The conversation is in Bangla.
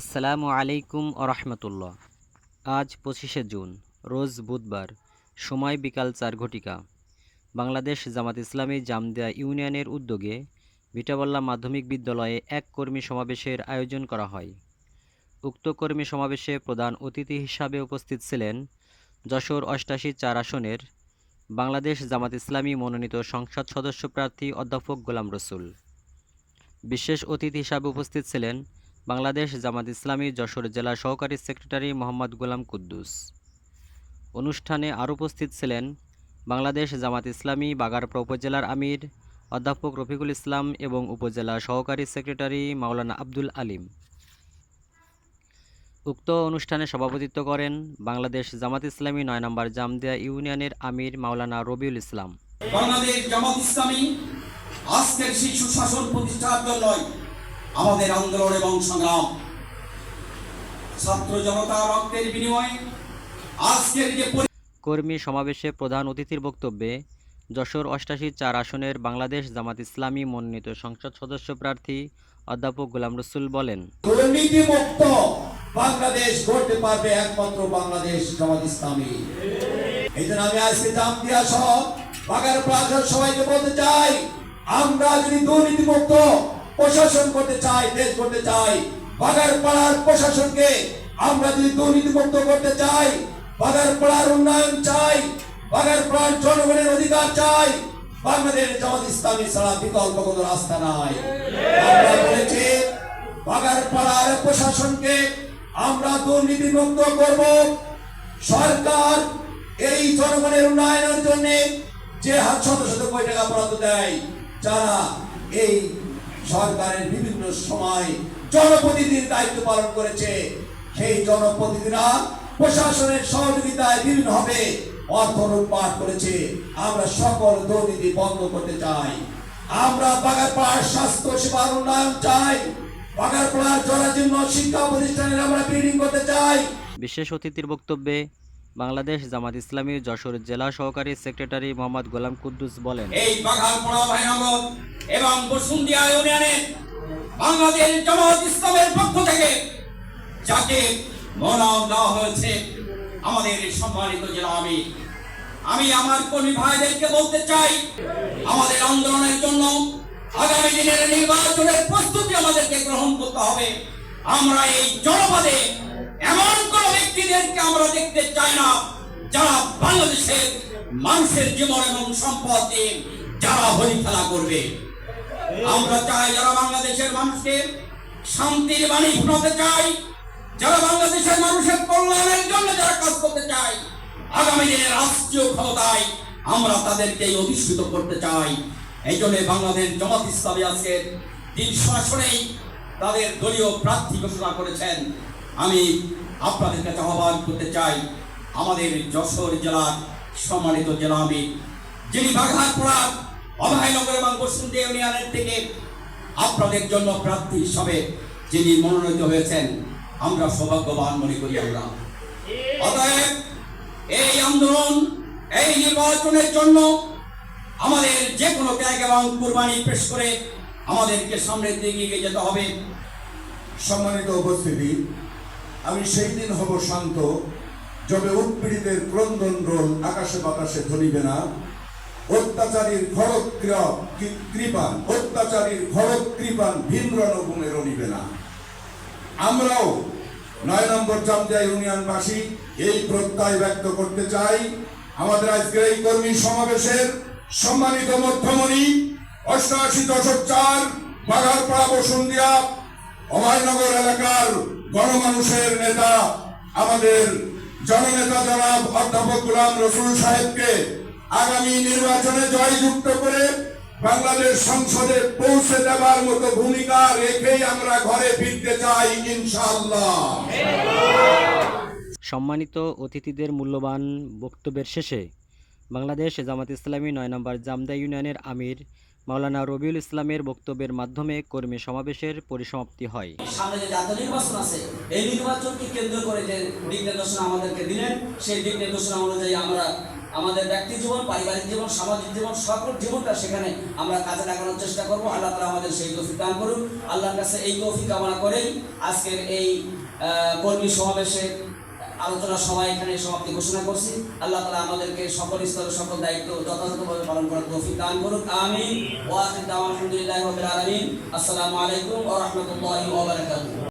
আসসালামু আলাইকুম আরহামতুল্লাহ আজ পঁচিশে জুন, রোজ বুধবার, সময় বিকাল চার ঘটিকা। বাংলাদেশ জামাত ইসলামী জামদিয়া ইউনিয়নের উদ্যোগে ভিটাবল্লা মাধ্যমিক বিদ্যালয়ে এক কর্মী সমাবেশের আয়োজন করা হয়। উক্ত কর্মী সমাবেশে প্রধান অতিথি হিসাবে উপস্থিত ছিলেন যশোর অষ্টাশি চার আসনের বাংলাদেশ জামাত ইসলামী মনোনীত সংসদ সদস্য প্রার্থী অধ্যাপক গোলাম রসুল। বিশেষ অতিথি হিসাবে উপস্থিত ছিলেন বাংলাদেশ জামাত ইসলামী যশোর জেলা সহকারী সেক্রেটারি মোহাম্মদ গোলাম কুদ্দুস। অনুষ্ঠানে আরও উপস্থিত ছিলেন বাংলাদেশ জামাত ইসলামী বাগারপড়া উপজেলার আমির, অধ্যাপক রফিকুল ইসলাম এবং উপজেলা সহকারী সেক্রেটারি মাওলানা আব্দুল আলিম। উক্ত অনুষ্ঠানে সভাপতিত্ব করেন বাংলাদেশ জামাত ইসলামী নয় নম্বর জামদিয়া ইউনিয়নের আমির মাওলানা রবিউল ইসলাম। বাংলাদেশ জামাত ইসলামী আজকের সেই সুশাসন প্রতিষ্ঠার জন্যই আমাদের আন্দোলন এবং সংগ্রাম। ছাত্র জনতা রক্তের বিনিময়ে আজকের যে কর্মী সমাবেশে প্রধান অতিথির বক্তব্যে যশোর অষ্টাশি চার আসনের বাংলাদেশ জামাত ইসলামী মনোনীত সংসদ সদস্য প্রার্থী অধ্যাপক গোলাম রসুল বলেন দুর্নীতিমুক্ত বাংলাদেশ গড়তে পারবে একমাত্র বাংলাদেশ জামাত ইসলামী। এই জন্য আমি আজকে সহ বাগার সবাইকে বলতে চাই আমরা যদি দুর্নীতিমুক্ত প্রশাসন করতে চাই, দেশ করতে চাই বাগার পাড়ার প্রশাসনকে আমরা যদি দুর্নীতিমুক্ত করতে চাই বাগার পাড়ার উন্নয়ন চাই বাগার পাড়ার জনগণের অধিকার চাই, বাংলাদেশ জামাত ইসলামী ছাড়া বিকল্প কোনো রাস্তা নাই। আমরা বলেছি বাগার পাড়ার প্রশাসনকে আমরা দুর্নীতিমুক্ত করব। সরকার এই জনগণের উন্নয়নের জন্য যে হাত শত শত কোটি টাকা বরাদ্দ দেয়, যারা এই সরকারের বিভিন্ন সময় জনপ্রতিনিধির দায়িত্ব পালন করেছে। সেই জনপ্রতিনিধিরা প্রশাসনের সহযোগিতায় বিভিন্ন ভাবে অর্থ লুটপাট করেছে। আমরা সকল দুর্নীতি বন্ধ করতে চাই। আমরা বাগারপাড়ার স্বাস্থ্য সেবার উন্নয়ন চাই। বাগারপাড়ার জরাজীর্ণ শিক্ষা প্রতিষ্ঠানের আমরা বিল্ডিং করতে চাই। বিশেষ অতিথির বক্তব্যে বাংলাদেশ জামাত ইসলামী যশোর জেলা সহকারী সেক্রেটারি মোহাম্মদ গোলাম কুদ্দুস বলেন, এই বাঘারপাড়া ভাইনগর এবং বসুন্ধিয়া ইউনিয়নের বাংলাদেশ জামাত ইসলামের পক্ষ থেকে যাকে মনোনয়ন দেওয়া হয়েছে, আমাদের সম্মানিত জেলা আমি আমি আমার কর্মী ভাইদেরকে বলতে চাই, আমাদের আন্দোলনের জন্য আগামী দিনের নির্বাচনের প্রস্তুতি আমাদেরকে গ্রহণ করতে হবে। আমরা এই জনপদে এমন কোন আমরা দেখতে চাই না। যারা বাংলাদেশের মানুষের জীবন এবং সম্পদ যারা হলি খেলা করবে। আমরা চাই যারা বাংলাদেশের মানুষকে শান্তির বাণী শোনাতে চাই, যারা বাংলাদেশের মানুষের কল্যাণের জন্য যারা কাজ করতে চাই, আগামী দিনে রাষ্ট্রীয় ক্ষমতায় আমরা তাদেরকে অধিষ্ঠিত করতে চাই। এই জন্য বাংলাদেশ জমাত ইসলামী আজকের তিন শাসনেই তাদের দলীয় প্রার্থী ঘোষণা করেছেন। আমি আপনাদের কাছে আহ্বান করতে চাই, আমাদের যশোর জেলার সম্মানিত জেলা যিনি বাঘারপাড়ার অভয়নগর এবং বসুন্ধী ইউনিয়নের থেকে আপনাদের জন্য প্রার্থী হিসাবে যিনি মনোনীত হয়েছেন, আমরা সৌভাগ্যবান মনে করি আমরা। অতএব এই আন্দোলন, এই নির্বাচনের জন্য আমাদের যে কোনো ত্যাগ এবং কুরবানি পেশ করে আমাদেরকে সামনের দিকে এগিয়ে যেতে হবে। সম্মানিত উপস্থিতি আমি সেই দিন হব শান্ত যবে উৎপীড়িতের ক্রন্দন রোল আকাশে বাতাসে ধরিবে না। অত্যাচারীর খড়ক কৃপান, অত্যাচারীর খড়ক কৃপান ভীম রণভূমে রণিবে না। আমরাও নয় নম্বর জামদিয়া ইউনিয়নবাসী এই প্রত্যয় ব্যক্ত করতে চাই। আমাদের আজকের এই কর্মী সমাবেশের সম্মানিত মধ্যমণি অষ্টআশি দশক চার, বাঘারপাড়া বসুন্দিয়া অভয়নগর এলাকার গণমানুষের নেতা, আমাদের জননেতা জনাব অধ্যাপক গুলাম রসুল সাহেবকে আগামী নির্বাচনে জয়যুক্ত করে বাংলাদেশ সংসদে পৌঁছে দেওয়ার মতো ভূমিকা রেখেই আমরা ঘরে ফিরতে চাই ইনশাআল্লাহ। সম্মানিত অতিথিদের মূল্যবান বক্তব্যের শেষে বাংলাদেশ জামাত ইসলামী নয় নম্বর জামদা ইউনিয়নের আমির মাওলানা রবিউল ইসলামের বক্তব্যের মাধ্যমে কর্মী সমাবেশের পরিসমাপ্তি হয়। সামনে যে জাতীয় নির্বাচন আছে, এই নির্বাচনকে কেন্দ্র করে যে দিক নির্দেশনা আমাদেরকে দিলেন, সেই দিক নির্দেশনা অনুযায়ী আমরা আমাদের ব্যক্তি জীবন, পারিবারিক জীবন, সামাজিক জীবন, সকল জীবনটা সেখানে আমরা কাজে লাগানোর চেষ্টা করব। আল্লাহ তালা আমাদের সেই তৌফিক দান করুন আল্লাহর কাছে এই তৌফিক কামনা করেই আজকের এই কর্মী সমাবেশে আলোচনা সবাই এখানে সমাপ্তি ঘোষণা করছি। আল্লাহ তালা আমাদেরকে সকল স্তরে সকল দায়িত্ব যথাযথভাবে পালন করার তৌফিক দান করুক। আমি ওয়া আলহামদুলিল্লাহ আসসালামু আলাইকুম ও রাহমাতুল্লাহি